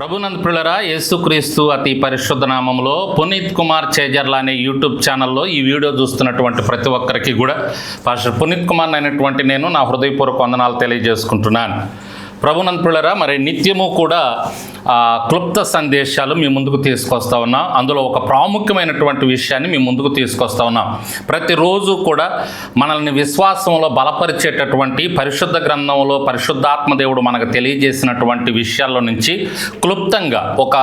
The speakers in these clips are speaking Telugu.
ప్రభునంద్ పిల్లరా యేసుక్రీస్తు అతి పరిశుద్ధ నామంలో పునీత్ కుమార్ చేజర్ల అనే యూట్యూబ్ ఛానల్లో ఈ వీడియో చూస్తున్నటువంటి ప్రతి ఒక్కరికి కూడా పాస్టర్ పునీత్ కుమార్ అయినటువంటి నేను నా హృదయపూర్వక వందనాలు తెలియజేసుకుంటున్నాను. ప్రభునంద్ పిల్లరా మరి నిత్యము కూడా క్లుప్త సందేశాలు మీ ముందుకు తీసుకొస్తా ఉన్నాం. అందులో ఒక ప్రాముఖ్యమైనటువంటి విషయాన్ని మీ ముందుకు తీసుకొస్తా ఉన్నాం. ప్రతిరోజు కూడా మనల్ని విశ్వాసంలో బలపరిచేటటువంటి పరిశుద్ధ గ్రంథంలో పరిశుద్ధాత్మ దేవుడు మనకు తెలియజేసినటువంటి విషయాల్లో నుంచి క్లుప్తంగా ఒక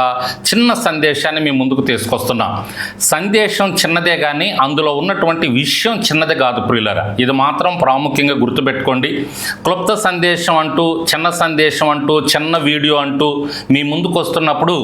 చిన్న సందేశాన్ని మీ ముందుకు తీసుకొస్తున్నాం. సందేశం చిన్నదే కానీ అందులో ఉన్నటువంటి విషయం చిన్నది కాదు ప్రియులరా. ఇది మాత్రం ప్రాముఖ్యంగా గుర్తుపెట్టుకోండి. క్లుప్త సందేశం అంటూ చిన్న సందేశం అంటూ చిన్న వీడియో అంటూ మీ ముందుకు వస్తున్నప్పుడు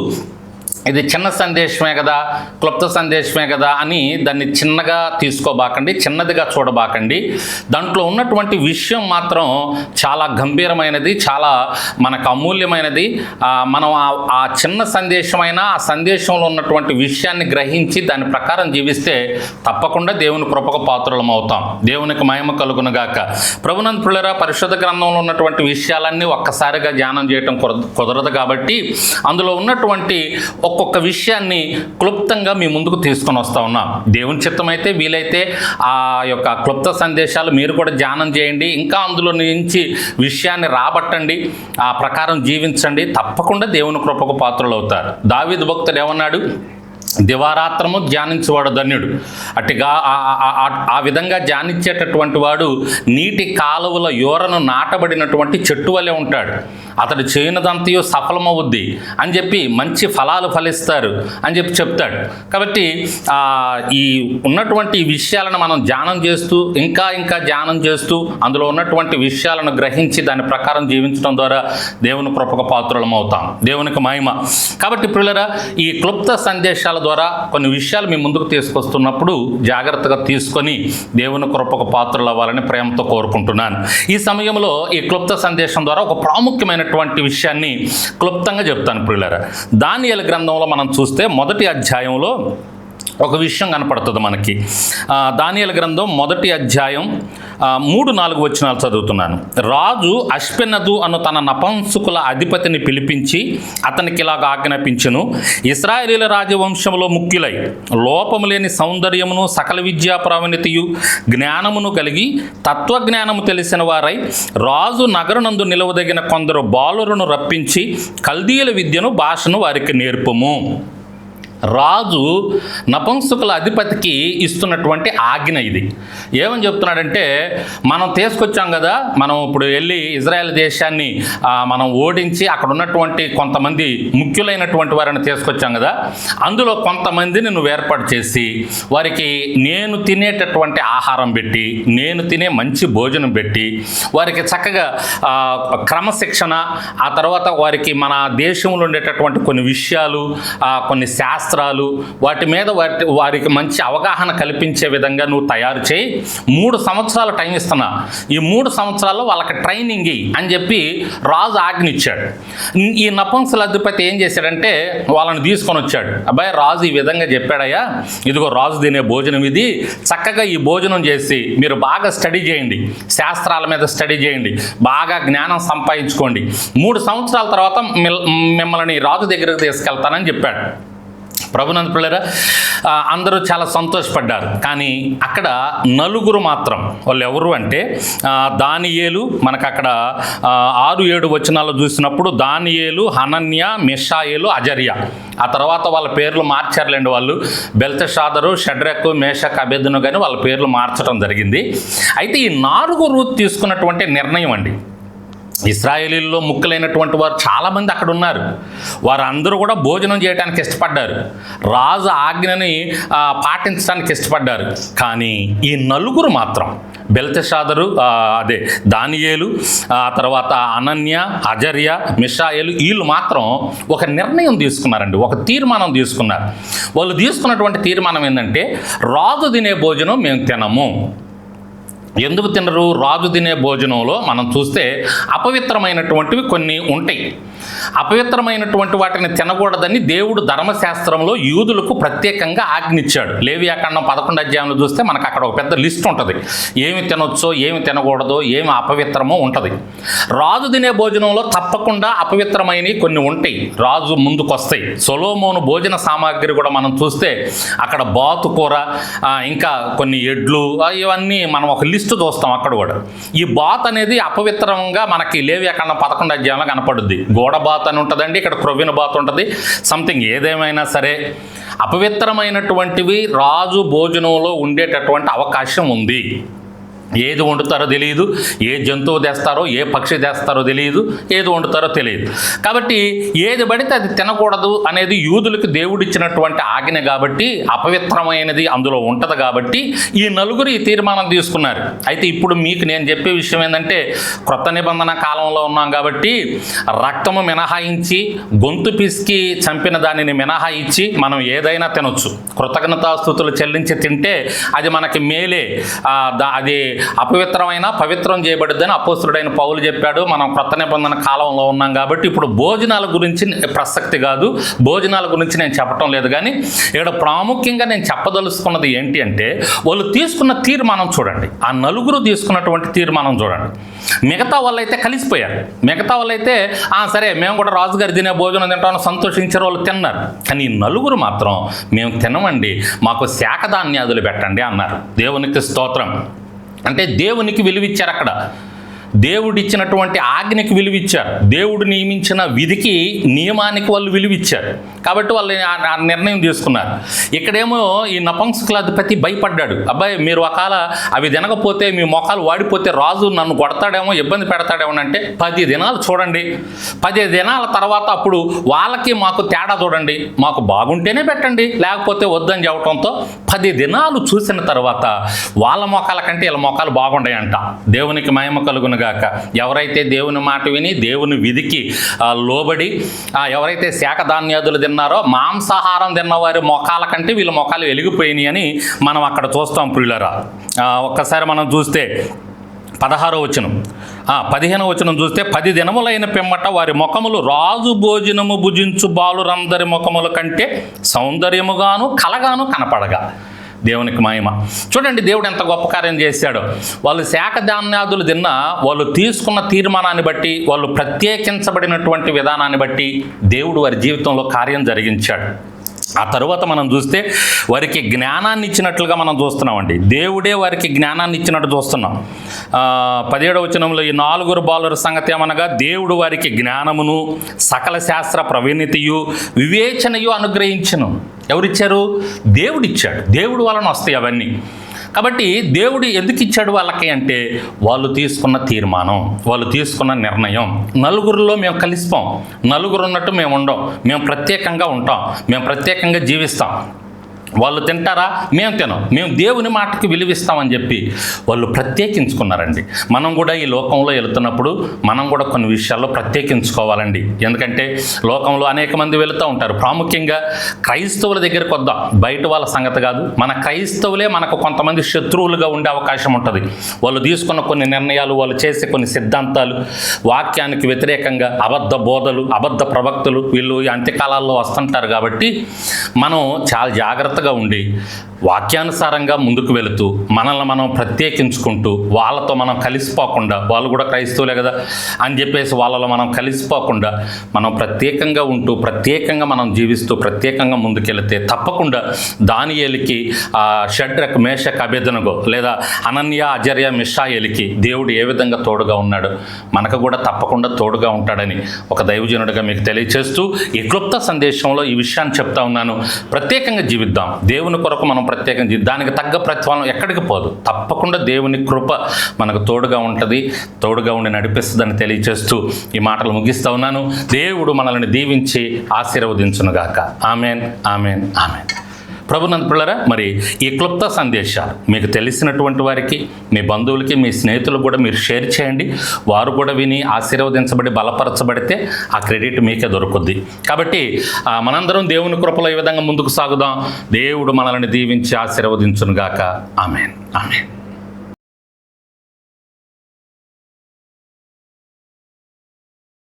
ఇది చిన్న సందేశమే కదా క్లుప్త సందేశమే కదా అని దాన్ని చిన్నగా తీసుకోబాకండి చిన్నదిగా చూడబాకండి. దాంట్లో ఉన్నటువంటి విషయం మాత్రం చాలా గంభీరమైనది చాలా మనకు అమూల్యమైనది. మనం ఆ- ఆ చిన్న సందేశమైనా ఆ సందేశంలో ఉన్నటువంటి విషయాన్ని గ్రహించి దాని ప్రకారం జీవిస్తే తప్పకుండా దేవుని కృపకు పాత్రలం అవుతాం. దేవునికి మహిమ కలుగునుగాక. ప్రభునంద్ పిల్లరా పరిశుద్ధ గ్రంథంలో ఉన్నటువంటి విషయాలన్నీ ఒక్కసారిగా ధ్యానం చేయటం కుదరదు కాబట్టి అందులో ఉన్నటువంటి ఒక్కొక్క విషయాన్ని క్లుప్తంగా మీ ముందుకు తీసుకొని వస్తూ ఉన్నాం. దేవుని చిత్తం అయితే వీలైతే ఆ యొక్క క్లుప్త సందేశాలు మీరు కూడా ధ్యానం చేయండి. ఇంకా అందులో నుంచి విషయాన్ని రాబట్టండి. ఆ ప్రకారం జీవించండి. తప్పకుండా దేవుని కృపకు పాత్రలు అవుతారు. దావిద్ భక్తుడు ఏమన్నాడు? దివారాత్రము ధ్యానించేవాడు ధన్యుడు. అటుగా ఆ- విధంగా ధ్యానించేటటువంటి వాడు నీటి కాలువల యోరను నాటబడినటువంటి చెట్టు వలె ఉంటాడు. అతడు చేయనదంతయు సఫలమవుద్ది అని చెప్పి మంచి ఫలాలు ఫలిస్తారు అని చెప్పి చెప్తాడు. కాబట్టి ఈ ఉన్నటువంటి విషయాలను మనం ధ్యానం చేస్తూ ఇంకా ఇంకా ధ్యానం చేస్తూ అందులో ఉన్నటువంటి విషయాలను గ్రహించి దాని ప్రకారం జీవించడం ద్వారా దేవుని కృపక పాత్రలం అవుతాం దేవునికి మహిమ. కాబట్టి పిల్లరా ఈ క్లుప్త సందేశాల ద్వారా కొన్ని విషయాలు మీ ముందుకు తీసుకొస్తున్నప్పుడు జాగ్రత్తగా తీసుకొని దేవుని కృపకు పాత్రలు అవ్వాలని ప్రేమతో కోరుకుంటున్నాను. ఈ సమయంలో ఈ క్లుప్త సందేశం ద్వారా ఒక ప్రాముఖ్యమైనటువంటి విషయాన్ని క్లుప్తంగా చెప్తాను పిల్లరా దానియల గ్రంథంలో మనం చూస్తే మొదటి అధ్యాయంలో ఒక విషయం కనపడుతుంది మనకి. దానియల గ్రంథం మొదటి అధ్యాయం మూడు నాలుగు వచనాలు చదువుతున్నాను. రాజు అశ్పెనదు అను తన నపంసుకుల అధిపతిని పిలిపించి అతనికి ఇలాగ ఆజ్ఞాపించును ఇస్రాయేలీల రాజవంశంలో ముఖ్యులై లోపము లేని సౌందర్యమును సకల విద్యా ప్రావీణ్యతయు జ్ఞానమును కలిగి తత్వజ్ఞానము తెలిసిన వారై రాజు నగరనందు నిలవదగిన కొందరు బాలురును రప్పించి కల్దీయుల విద్యను భాషను వారికి నేర్పము. రాజు నపుంసకుల అధిపతికి ఇస్తున్నటువంటి ఆజ్ఞ ఇది. ఏమని చెప్తున్నాడంటే మనం తీసుకొచ్చాం కదా మనం ఇప్పుడు వెళ్ళి ఇజ్రాయెల్ దేశాన్ని మనం ఓడించి అక్కడ ఉన్నటువంటి కొంతమంది ముఖ్యులైనటువంటి వారిని తీసుకొచ్చాం కదా అందులో కొంతమందిని నువ్వు ఏర్పాటు చేసి వారికి నేను తినేటటువంటి ఆహారం పెట్టి నేను తినే మంచి భోజనం పెట్టి వారికి చక్కగా క్రమశిక్షణ ఆ తర్వాత వారికి మన దేశంలో ఉండేటటువంటి కొన్ని విషయాలు కొన్ని శాస్త్ర శాస్త్రాలు వాటి మీద వాటి వారికి మంచి అవగాహన కల్పించే విధంగా నువ్వు తయారు చేయి. మూడు సంవత్సరాల టైం ఇస్తున్నా. ఈ మూడు సంవత్సరాల్లో వాళ్ళకి ట్రైనింగ్ అని చెప్పి రాజు ఆజ్ఞ ఇచ్చాడు. ఈ నపంసుల అధిపతి ఏం చేశాడంటే వాళ్ళని తీసుకొని వచ్చాడు. అబ్బాయి రాజు ఈ విధంగా చెప్పాడయ్యా ఇదిగో రాజు తినే భోజనం ఇది. చక్కగా ఈ భోజనం చేసి మీరు బాగా స్టడీ చేయండి. శాస్త్రాల మీద స్టడీ చేయండి. బాగా జ్ఞానం సంపాదించుకోండి. మూడు సంవత్సరాల తర్వాత మిల్- మిమ్మల్ని రాజు దగ్గరకు తీసుకెళ్తానని చెప్పాడు. ప్రభునంద పిల్లరా అందరూ చాలా సంతోషపడ్డారు. కానీ అక్కడ నలుగురు మాత్రం వాళ్ళు ఎవరు అంటే దానియేలు మనకు అక్కడ ఆరు ఏడు వచనాలు చూసినప్పుడు దానియేలు హనన్య మిషాయేలు అజర్య. ఆ తర్వాత వాళ్ళ పేర్లు మార్చారులేండి వాళ్ళు. బెల్తషాదరు షడ్రకు మేషక్ అభ్యర్థును కానీ వాళ్ళ పేర్లు మార్చడం జరిగింది. అయితే ఈ నాలుగు తీసుకున్నటువంటి నిర్ణయం అండి. ఇస్రాయేలీల్లో ముక్కులైనటువంటి వారు చాలామంది అక్కడ ఉన్నారు వారందరూ కూడా భోజనం చేయడానికి ఇష్టపడ్డారు. రాజు ఆజ్ఞని పాటించడానికి ఇష్టపడ్డారు. కానీ ఈ నలుగురు మాత్రం బెల్తషాదరు అదే దానియేలు ఆ తర్వాత అనన్య అజర్య మిషాయేలు వీళ్ళు మాత్రం ఒక నిర్ణయం తీసుకున్నారండి ఒక తీర్మానం తీసుకున్నారు. వాళ్ళు తీసుకున్నటువంటి తీర్మానం ఏంటంటే రాజు తినే భోజనం మేము తినము. ఎందుకు తినరు? రాజు తినే భోజనంలో మనం చూస్తే అపవిత్రమైనటువంటివి కొన్ని ఉంటాయి. అపవిత్రమైనటువంటి వాటిని తినకూడదని దేవుడు ధర్మశాస్త్రంలో యూదులకు ప్రత్యేకంగా ఆజ్ఞిచ్చాడు. లేవియాకాండం పదకొండు అధ్యాయంలో చూస్తే మనకు అక్కడ ఒక పెద్ద లిస్ట్ ఉంటుంది. ఏమి తినొచ్చో ఏమి తినకూడదో ఏమి అపవిత్రమో ఉంటుంది. రాజు తినే భోజనంలో తప్పకుండా అపవిత్రమైనవి కొన్ని ఉంటాయి. రాజు ముందుకొస్తాయి. సొలోమోను భోజన సామాగ్రి కూడా మనం చూస్తే అక్కడ బాతు కూర ఇంకా కొన్ని ఎడ్లు ఇవన్నీ మనం ఒక లిస్టు చూస్తాం అక్కడ కూడా. ఈ బాత్ అనేది అపవిత్రంగా మనకి లేవియాకాండం పదకొండు అధ్యాయంలో కనపడుద్ది. గోడ బాత్ అని ఉంటుందండి. ఇక్కడ క్రొవ్విన బాత్ ఉంటుంది. సంథింగ్ ఏదేమైనా సరే అపవిత్రమైనటువంటివి రాజు భోజనంలో ఉండేటటువంటి అవకాశం ఉంది. ఏది వండుతారో తెలియదు ఏ జంతువు తెస్తారో ఏ పక్షి తెస్తారో తెలియదు ఏది వండుతారో తెలియదు. కాబట్టి ఏది పడితే అది తినకూడదు అనేది యూదులకు దేవుడిచ్చినటువంటి ఆజ్ఞ కాబట్టి అపవిత్రమైనది అందులో ఉంటుంది కాబట్టి ఈ నలుగురు ఈ తీర్మానం తీసుకున్నారు. అయితే ఇప్పుడు మీకు నేను చెప్పే విషయం ఏంటంటే క్రొత్త నిబంధన కాలంలో ఉన్నాం కాబట్టి రక్తము మినహాయించి గొంతు పిసికి చంపిన దానిని మినహాయించి మనం ఏదైనా తినొచ్చు. కృతజ్ఞతాస్థుతులు చెల్లించి తింటే అది మనకి మేలే. దా- అది అపవిత్రమైన పవిత్రం చేయబడుద్దని అపోస్తుడైన పౌలు చెప్పాడు. మనం కొత్త నిబంధన కాలంలో ఉన్నాం కాబట్టి ఇప్పుడు భోజనాల గురించి ప్రసక్తి కాదు. భోజనాల గురించి నేను చెప్పటం లేదు కానీ ఇక్కడ ప్రాముఖ్యంగా నేను చెప్పదలుచుకున్నది ఏంటి అంటే వాళ్ళు తీసుకున్న తీర్మానం చూడండి. ఆ నలుగురు తీసుకున్నటువంటి తీర్మానం చూడండి. మిగతా వాళ్ళైతే కలిసిపోయారు. మిగతా వాళ్ళైతే "ఆ, సరే మేము కూడా రాజుగారి తినే భోజనం తింటామని సంతోషించారు వాళ్ళు తిన్నారు. కానీ నలుగురు మాత్రం మేము తినమండి మాకు శాఖ ధాన్యాదులు పెట్టండి అన్నారు. దేవునికి స్తోత్రం. అంటే దేవునికి విలువిచ్చారు అక్కడ. దేవుడిచ్చినటువంటి ఆజ్ఞకి విలువిచ్చారు. దేవుడు నియమించిన విధికి నియమానికి వాళ్ళు విలువిచ్చారు. కాబట్టి వాళ్ళు ఆ- నిర్ణయం తీసుకున్నారు. ఇక్కడేమో ఈ నపంసకులాధిపతి భయపడ్డాడు. అబ్బాయి మీరు ఒకవేళ అవి తినకపోతే మీ మొఖాలు వాడిపోతే రాజు నన్ను కొడతాడేమో ఇబ్బంది పెడతాడేమో అంటే పది దినాలు చూడండి. పది దినాల తర్వాత అప్పుడు వాళ్ళకి మాకు తేడా చూడండి. మాకు బాగుంటేనే పెట్టండి. లేకపోతే వద్దని చెప్పడంతో పది దినాలు చూసిన తర్వాత వాళ్ళ మొఖాల కంటే వీళ్ళ మొఖాలు బాగుంటాయంట దేవునికి మహిమ కలుగునుగాక ఎవరైతే దేవుని మాట విని దేవుని విధికి లోబడి ఎవరైతే శాఖ ధాన్యాదులు తిన్నారో మాంసాహారం తిన్న వారి మొఖాల కంటే వీళ్ళ మొఖాలు వెలిగిపోయినాయి అని మనం అక్కడ చూస్తాం పుల్లరా ఒక్కసారి మనం చూస్తే పదహారో వచనం. పదిహేనో వచనం చూస్తే పది దినములైన పిమ్మట వారి ముఖములు రాజు భోజనము భుజించు బాలురందరి ముఖముల కంటే సౌందర్యముగాను కలగాను కనపడగా. దేవునికి మహిమ. చూడండి దేవుడు ఎంత గొప్ప కార్యం చేశాడో. వాళ్ళు శాఖ ధాన్యాదులు తిన్న వాళ్ళు తీసుకున్న తీర్మానాన్ని బట్టి వాళ్ళు ప్రత్యేకించబడినటువంటి విధానాన్ని బట్టి దేవుడు వారి జీవితంలో కార్యం జరిగించాడు. ఆ తరువాత మనం చూస్తే వారికి జ్ఞానాన్ని ఇచ్చినట్లుగా మనం చూస్తున్నామండి. దేవుడే వారికి జ్ఞానాన్ని ఇచ్చినట్టు చూస్తున్నాం. పదిహేడవ వచనంలో ఈ నాలుగురు బాలుర సంగతి ఏమనగా దేవుడు వారికి జ్ఞానమును సకల శాస్త్ర ప్రవీణితియు వివేచనయు అనుగ్రహించను. ఎవరిచ్చారు? దేవుడిచ్చాడు. దేవుడు వలన వస్తాయి అవన్నీ. కాబట్టి దేవుడు ఎందుకు ఇచ్చాడు వాళ్ళకి అంటే వాళ్ళు తీసుకున్న తీర్మానం వాళ్ళు తీసుకున్న నిర్ణయం. నలుగురిలో మేము కలిసిపోం. నలుగురు ఉన్నట్టు మేము ఉండం. మేము ప్రత్యేకంగా ఉంటాం. మేము ప్రత్యేకంగా జీవిస్తాం. వాళ్ళు తింటారా? మేము తినం మేము దేవుని మాటకి విలువిస్తామని చెప్పి వాళ్ళు ప్రత్యేకించుకున్నారండి. మనం కూడా ఈ లోకంలో వెళుతున్నప్పుడు మనం కూడా కొన్ని విషయాల్లో ప్రత్యేకించుకోవాలండి. ఎందుకంటే లోకంలో అనేక మంది వెళుతూ ఉంటారు. ప్రాముఖ్యంగా క్రైస్తవుల దగ్గరకు వద్దాం. బయట వాళ్ళ సంగతి కాదు. మన క్రైస్తవులే మనకు కొంతమంది శత్రువులుగా ఉండే అవకాశం ఉంటుంది. వాళ్ళు తీసుకున్న కొన్ని నిర్ణయాలు వాళ్ళు చేసే కొన్ని సిద్ధాంతాలు వాక్యానికి వ్యతిరేకంగా అబద్ధ బోధలు అబద్ధ ప్రవక్తలు వీళ్ళు ఈ అంత్యకాలాల్లో వస్తుంటారు కాబట్టి మనం చాలా జాగ్రత్తగా ఉండి వాక్యానుసారంగా ముందుకు వెళుతూ మనల్ని మనం ప్రత్యేకించుకుంటూ వాళ్ళతో మనం కలిసిపోకుండా వాళ్ళు కూడా క్రైస్తవులే కదా అని చెప్పేసి వాళ్ళలో మనం కలిసిపోకుండా మనం ప్రత్యేకంగా ఉంటూ ప్రత్యేకంగా మనం జీవిస్తూ ప్రత్యేకంగా ముందుకెళితే తప్పకుండా దానియేలికి ఆ షడ్రక్ మేషక్ అభ్యర్థనగో లేదా అనన్య అజర్య మిషాయేలికి దేవుడు ఏ విధంగా తోడుగా ఉన్నాడు? మనకు కూడా తప్పకుండా తోడుగా ఉంటాడని ఒక దైవజనుడిగా మీకు తెలియచేస్తూ ఈ క్లుప్త సందేశంలో ఈ విషయాన్ని చెప్తా ఉన్నాను. ప్రత్యేకంగా జీవిద్దాం. దేవుని కొరకు మనం ప్రత్యేకం. దానికి తగ్గ ప్రతిఫలం ఎక్కడికి పోదు. తప్పకుండా దేవుని కృప మనకు తోడుగా ఉంటుంది తోడుగా ఉండి నడిపిస్తుందని తెలియచేస్తూ ఈ మాటలు ముగిస్తూ ఉన్నాను. దేవుడు మనల్ని దీవించి ఆశీర్వదించునుగాక. Amen amen amen. ప్రభునంద పిల్లరా మరి ఈ క్లుప్త సందేశాలు మీకు తెలిసినటువంటి వారికి మీ బంధువులకి మీ స్నేహితులకు కూడా మీరు షేర్ చేయండి. వారు కూడా విని ఆశీర్వదించబడి బలపరచబడితే ఆ క్రెడిట్ మీకే దొరుకుద్ది. కాబట్టి మనందరం దేవుని కృపలో ఈ విధంగా ముందుకు సాగుదాం. దేవుడు మనల్ని దీవించి ఆశీర్వదించునుగాక. ఆమెన్. ఆమెన్.